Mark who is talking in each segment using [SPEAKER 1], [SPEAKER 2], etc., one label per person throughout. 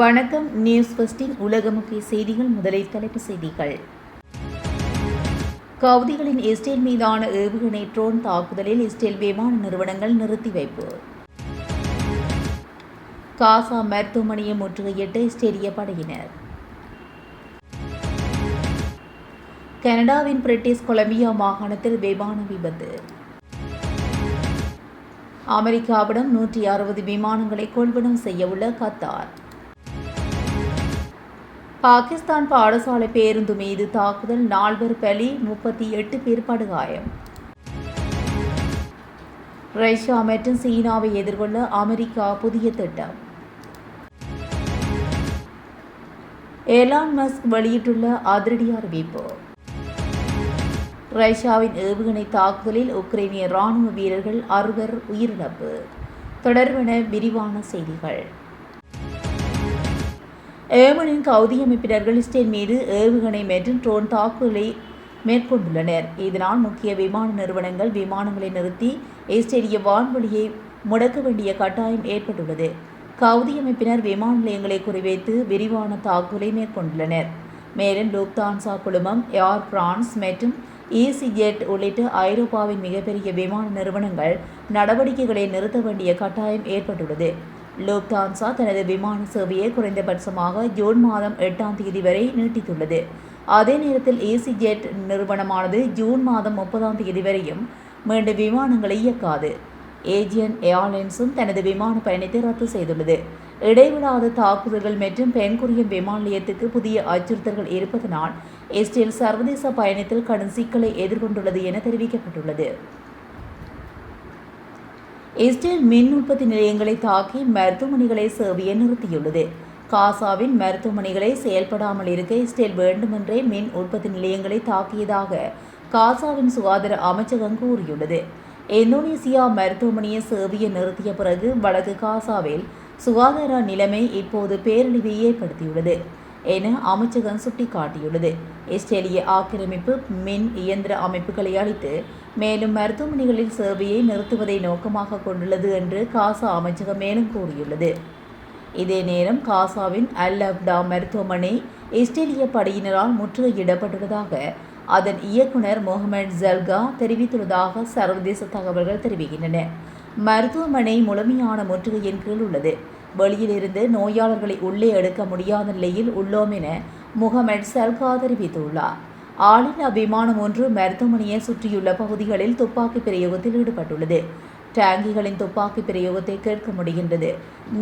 [SPEAKER 1] வணக்கம் நியூஸ் ஃபஸ்டின் உலக முக்கிய செய்திகள் முதலில் தலைப்பு செய்திகள். கவுதிகளின் இஸ்ரேல் மீதான ஏவுகணை ட்ரோன் தாக்குதலில் இஸ்ரேல் விமான நிறுவனங்கள் நிறுத்தி வைப்பு. காசா மருத்துவமனையை முற்றுகையிட்ட இஸ்ரேலிய படையினர். கனடாவின் பிரிட்டிஷ் கொலம்பியா மாகாணத்தில் விமான விபத்து. அமெரிக்காவிடம் நூற்றி அறுபது விமானங்களை கொள்வனம் செய்யவுள்ள கத்தார். பாகிஸ்தான் பாடசாலை பேருந்து மீது தாக்குதல் நால்வர் பலி முப்பத்தி எட்டு பேர் படுகாயம். ரஷ்யா மற்றும் சீனாவை எதிர்கொள்ள அமெரிக்கா புதிய திட்டம். எலான் மஸ்க் வெளியிட்டுள்ள அதிரடி அறிவிப்பு. ரஷ்யாவின் ஏவுகணை தாக்குதலில் உக்ரைனிய ராணுவ வீரர்கள் அறுவர் உயிரிழப்பு. தொடர்பென விரிவான செய்திகள். ஏமனின் கவுதி அமைப்பினர்கள் இஸ்ரேல் மீது ஏவுகணை மற்றும் ட்ரோன் தாக்குதலை மேற்கொண்டுள்ளனர். இதனால் முக்கிய விமான நிறுவனங்கள் விமானங்களை நிறுத்தி இஸ்ரேலிய வான்வழியை முடக்க வேண்டிய கட்டாயம் ஏற்பட்டுள்ளது. கவுதி அமைப்பினர் விமான நிலையங்களை குறிவைத்து விரிவான தாக்குதலை மேற்கொண்டுள்ளனர். மேலும் லூப்தான்சா குழுமம் ஏர் பிரான்ஸ் மற்றும் ஈசிஜெட் உள்ளிட்ட ஐரோப்பாவின் மிகப்பெரிய விமான நிறுவனங்கள் நடவடிக்கைகளை நிறுத்த வேண்டிய கட்டாயம் ஏற்பட்டுள்ளது. லோக்தான்சா தனது விமான சேவையை குறைந்தபட்சமாக ஜூன் மாதம் எட்டாம் தேதி வரை நீட்டித்துள்ளது. அதே நேரத்தில் ஏசி ஜெட் நிறுவனமானது ஜூன் மாதம் முப்பதாம் தேதி வரையும் மீண்டும் விமானங்களை இயக்காது. ஏஜியன் ஏர்லைன்ஸும் தனது விமான பயணத்தை ரத்து செய்துள்ளது. இடைவிடாத தாக்குதல்கள் மற்றும் பென்குரியம் விமான நிலையத்துக்கு புதிய அச்சுறுத்தல்கள் இருப்பதனால் இஸ்ரேல் சர்வதேச பயணத்தில் கடும் சிக்கலை எதிர்கொண்டுள்ளது என தெரிவிக்கப்பட்டுள்ளது. இஸ்ரேல் மின் உற்பத்தி நிலையங்களை தாக்கி மருத்துவமனைகளை சேவிய நிறுத்தியுள்ளது. காசாவின் மருத்துவமனைகளை செயல்படாமல் இருக்க இஸ்ரேல் வேண்டுமென்றே மின் உற்பத்தி நிலையங்களை தாக்கியதாக காசாவின் சுகாதார அமைச்சகம் கூறியுள்ளது. இந்தோனேசியா மருத்துவமனையை சேவையை நிறுத்திய பிறகு வடக்கு காசாவில் சுகாதார நிலைமை இப்போது பேரழிவை ஏற்படுத்தியுள்ளது. என அமைச்சகம் சுட்டிக்காட்டியுள்ளது. இஸ்ரேலிய ஆக்கிரமிப்பு மின் இயந்திர அமைப்புகளை அளித்து மேலும் மருத்துவமனைகளில் சேவையை நிறுத்துவதை நோக்கமாக கொண்டுள்ளது என்று காசா அமைச்சகம் மேலும் கூறியுள்ளது. இதே நேரம் காசாவின் அல் அப்டா மருத்துவமனை இஸ்ரேலிய படையினரால் முற்றுகையிடப்பட்டுள்ளதாக அதன் இயக்குனர் முகமது ஜல்கா தெரிவித்துள்ளதாக சர்வதேச தகவல்கள் தெரிவிக்கின்றன. மருத்துவமனை முழுமையான முற்றுகையின் கீழ் உள்ளது. வெளியிலிருந்து நோயாளர்களை உள்ளே எடுக்க முடியாத நிலையில் உள்ளோம் என முகமட் சல்கா தெரிவித்துள்ளார். ஆளில்லா விமானம் ஒன்று மருத்துவமனையை சுற்றியுள்ள பகுதிகளில் துப்பாக்கி பிரயோகத்தில் ஈடுபட்டுள்ளது. டேங்கிகளின் துப்பாக்கி பிரயோகத்தை கேட்க முடிகின்றது.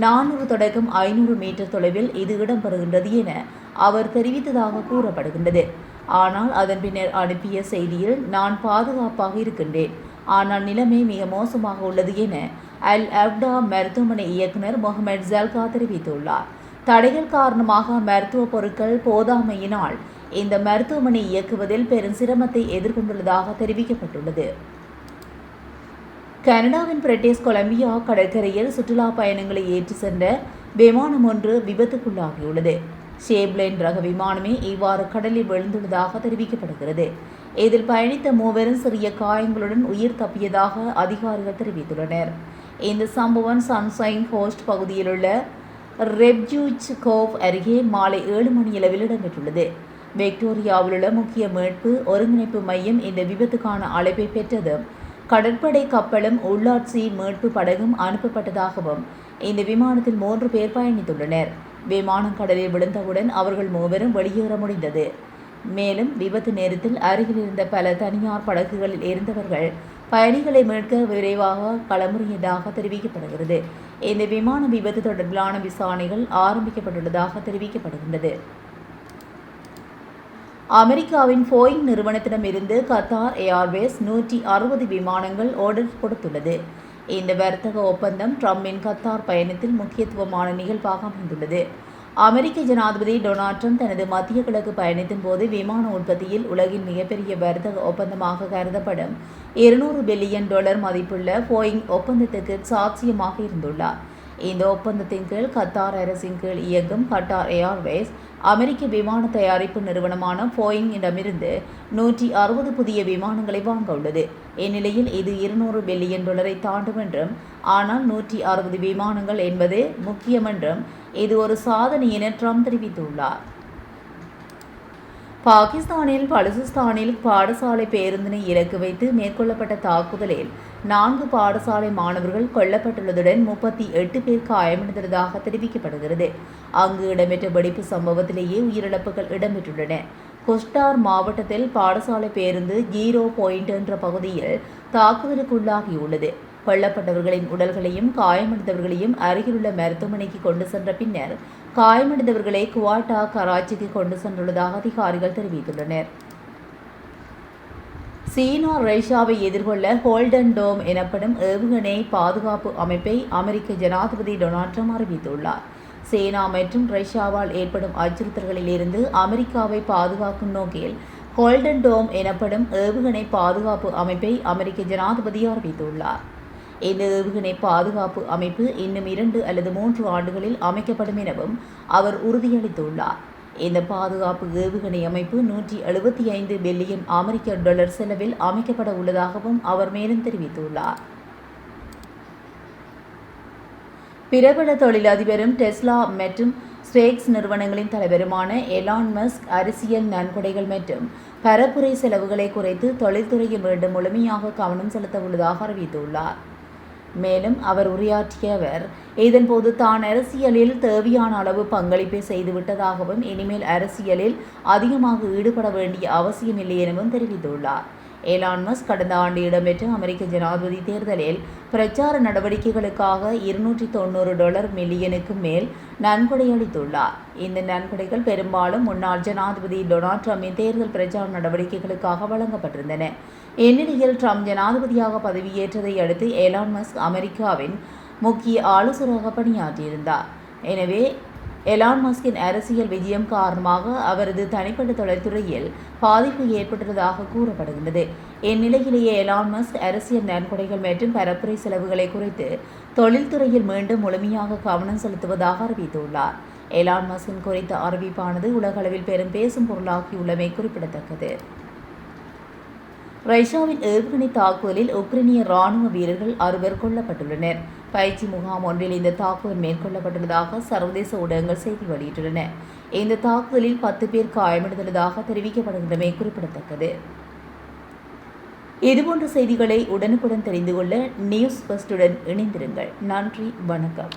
[SPEAKER 1] நானூறு தொடக்கம் ஐநூறு மீட்டர் தொலைவில் இது இடம்பெறுகின்றது என அவர் தெரிவித்ததாக கூறப்படுகின்றது. ஆனால் அதன் பின்னர் அனுப்பிய செய்தியில் நான் பாதுகாப்பாக இருக்கின்றேன். ஆனால் நிலைமை மிக மோசமாக உள்ளது என அல் அப்டா மருத்துவமனை இயக்குனர் முகமது ஜல்கா தெரிவித்துள்ளார். தடைகள் காரணமாக மருத்துவ பொருட்கள் போதாமையினால் இந்த மருத்துவமனை இயக்குவதில் பெரும் சிரமத்தை எதிர்கொண்டுள்ளதாக தெரிவிக்கப்பட்டுள்ளது. கனடாவின் பிரிட்டிஷ் கொலம்பியா கடற்கரையில் சுற்றுலா பயணங்களை ஏற்றி சென்ற விமானம் ஒன்று விபத்துக்குள்ளாகியுள்ளது. ஷேப்லைன் ரக விமானமே இவ்வாறு கடலில் விழுந்துள்ளதாக தெரிவிக்கப்படுகிறது. இதில் பயணித்த மூவரும் சிறிய காயங்களுடன் உயிர் தப்பியதாக அதிகாரிகள் தெரிவித்துள்ளனர். இந்த சம்பவம் சன்சைன் ஹோஸ்ட் பகுதியில் உள்ள ரெப்ஜூச் கோவ் அருகே மாலை ஏழு மணியளவில் இடம்பெற்றுள்ளது. விக்டோரியாவில் உள்ள முக்கிய மீட்பு ஒருங்கிணைப்பு மையம் இந்த விபத்துக்கான அழைப்பை பெற்றது. கடற்படை கப்பலும் உள்ளாட்சி மீட்பு படகும் அனுப்பப்பட்டதாகவும் இந்த விமானத்தில் மூன்று பேர் பயணித்துள்ளனர். விமானம் கடலில் விழுந்தவுடன் அவர்கள் மூவரும் வெளியேற முடிந்தது. மேலும் விபத்து நேரத்தில் அருகில் இருந்த பல தனியார் படகுகளில் இருந்தவர்கள் பயணிகளை மீட்க விரைவாக களமுறையதாக தெரிவிக்கப்படுகிறது. இந்த விமான விபத்து தொடர்பிலான விசாரணைகள் ஆரம்பிக்கப்பட்டுள்ளதாக தெரிவிக்கப்படுகின்றது. அமெரிக்காவின் போயிங் நிறுவனத்திடமிருந்து கத்தார் ஏர்வேஸ் நூற்றி அறுபது விமானங்கள் ஆர்டர் கொடுத்துள்ளது. இந்த வர்த்தக ஒப்பந்தம் ட்ரம்பின் கத்தார் பயணத்தில் முக்கியத்துவமான நிகழ்வாக அமைந்துள்ளது. அமெரிக்க ஜனாதிபதி டொனால்ட் ட்ரம்ப் தனது மத்திய கிழக்கு பயணத்தின் போது விமான உற்பத்தியில் உலகின் மிகப்பெரிய வர்த்தக ஒப்பந்தமாக கருதப்படும் இருநூறு பில்லியன் டாலர் மதிப்புள்ள போயிங் ஒப்பந்தத்துக்கு சாட்சியமாக இருந்துள்ளார். இந்த ஒப்பந்தத்தின் கீழ் கத்தார் அரசின் கீழ் இயங்கும் கட்டார் ஏர்வேஸ் அமெரிக்க விமான தயாரிப்பு நிறுவனமான போயிங்கிடமிருந்து நூற்றி அறுபது புதிய விமானங்களை வாங்க உள்ளது. இந்நிலையில் இது இருநூறு பில்லியன் டாலரை தாண்டும் என்றும் ஆனால் நூற்றி அறுபது விமானங்கள் என்பது முக்கியமென்றும் இது ஒரு சாதனை என ட்ரம்ப் தெரிவித்துள்ளார். பாகிஸ்தானில் பலுசிஸ்தானில் பாடசாலை பேருந்தினை இலக்கு வைத்து மேற்கொள்ளப்பட்ட தாக்குதலில் நான்கு பாடசாலை மாணவர்கள் கொல்லப்பட்டுள்ளதுடன் முப்பத்தி எட்டு பேர் காயமடைந்ததாக தெரிவிக்கப்படுகிறது. அங்கு இடம்பெற்ற வெடிப்பு சம்பவத்திலேயே உயிரிழப்புகள் இடம்பெற்றுள்ளன. கொஸ்டார் மாவட்டத்தில் பாடசாலை பேருந்து ஜீரோ பாயிண்ட் என்ற பகுதியில் தாக்குதலுக்குள்ளாகியுள்ளது. கொல்லப்பட்டவர்களின் உடல்களையும் காயமடைந்தவர்களையும் அருகிலுள்ள மருத்துவமனைக்கு கொண்டு சென்ற பின்னர் காயமடைந்தவர்களை குவாட்டா கராச்சிக்கு கொண்டு சென்றுள்ளதாக அதிகாரிகள் தெரிவித்துள்ளனர். சீனா ரஷ்யாவை எதிர்கொள்ள ஹோல்டன் டோம் எனப்படும் ஏவுகணை பாதுகாப்பு அமைப்பை அமெரிக்க ஜனாதிபதி டொனால்ட் ட்ரம்ப் அறிவித்துள்ளார். சீனா மற்றும் ரஷ்யாவால் ஏற்படும் அச்சுறுத்தல்களிலிருந்து அமெரிக்காவை பாதுகாக்கும் நோக்கில் ஹோல்டன் டோம் எனப்படும் ஏவுகணை பாதுகாப்பு அமைப்பை அமெரிக்க ஜனாதிபதி அறிவித்துள்ளார். இந்த ஏவுகணை பாதுகாப்பு அமைப்பு இன்னும் இரண்டு அல்லது மூன்று ஆண்டுகளில் அமைக்கப்படும் எனவும் அவர் உறுதியளித்துள்ளார். இந்த பாதுகாப்பு ஏவுகணை அமைப்பு நூற்றி எழுபத்தி ஐந்து பில்லியன் அமெரிக்க டாலர் செலவில் அமைக்கப்பட உள்ளதாகவும் அவர் மேலும் தெரிவித்துள்ளார். பிரபல தொழிலதிபரும் டெஸ்லா மற்றும் ஸ்பேக்ஸ் நிறுவனங்களின் தலைவருமான எலான் மஸ்க் அரசியல் நன்கொடைகள் மற்றும் பரப்புரை செலவுகளை குறைத்து தொழில்துறையில் மீண்டும் முழுமையாக கவனம் செலுத்த உள்ளதாக அறிவித்துள்ளார். மேலும் அவர் உரையாற்றியவர் இதன்போது தான் அரசியலில் தேவையான அளவு பங்களிப்பை செய்துவிட்டதாகவும் இனிமேல் அரசியலில் அதிகமாக ஈடுபட வேண்டிய அவசியமில்லை எனவும் தெரிவித்துள்ளார். ஏலான்மஸ் கடந்த ஆண்டு இடம்பெற்ற அமெரிக்க ஜனாதிபதி தேர்தலில் பிரச்சார நடவடிக்கைகளுக்காக இருநூற்றி தொண்ணூறு டாலர் மில்லியனுக்கு மேல் நன்கொடை அளித்துள்ளார். இந்த நன்கொடைகள் பெரும்பாலும் முன்னாள் ஜனாதிபதி டொனால்ட் ட்ரம்பின் தேர்தல் பிரச்சார நடவடிக்கைகளுக்காக வழங்கப்பட்டிருந்தன. இந்நிலையில் ட்ரம்ப் ஜனாதிபதியாக பதவியேற்றதை அடுத்து ஏலான் மஸ்க் அமெரிக்காவின் முக்கிய ஆலோசகராக பணியாற்றியிருந்தார். எனவே எலான் மஸ்கின் அரசியல் விஜயம் காரணமாக அவரது தனிப்பட்ட தொழில்துறையில் பாதிப்பு ஏற்பட்டுள்ளதாக கூறப்படுகின்றது. இந்நிலையிலேயே எலான் மஸ்க் அரசியல் நன்கொடைகள் மற்றும் பரப்புரை செலவுகளை குறைத்து தொழில்துறையில் மீண்டும் முழுமையாக கவனம் செலுத்துவதாக அறிவித்துள்ளார். எலான் மஸ்கின் குறித்த அறிவிப்பானது உலகளவில் பெரும் பேசும் பொருளாகியுள்ளமை குறிப்பிடத்தக்கது. ரஷ்யாவின் ஏவுகணை தாக்குதலில் உக்ரைனிய ராணுவ வீரர்கள் அறுவர் கொல்லப்பட்டுள்ளனர். பயிற்சி முகாம் ஒன்றில் இந்த தாக்குதல் மேற்கொள்ளப்பட்டுள்ளதாக சர்வதேச ஊடகங்கள் செய்தி வெளியிட்டுள்ளன. இந்த தாக்குதலில் பத்து பேர் காயமடைந்துள்ளதாக தெரிவிக்கப்படுகின்றமை குறிப்பிடத்தக்கது. இதுபோன்ற செய்திகளை உடனுக்குடன் தெரிந்து கொள்ள நியூஸ் பஸ்டுடன் இணைந்திருங்கள். நன்றி வணக்கம்.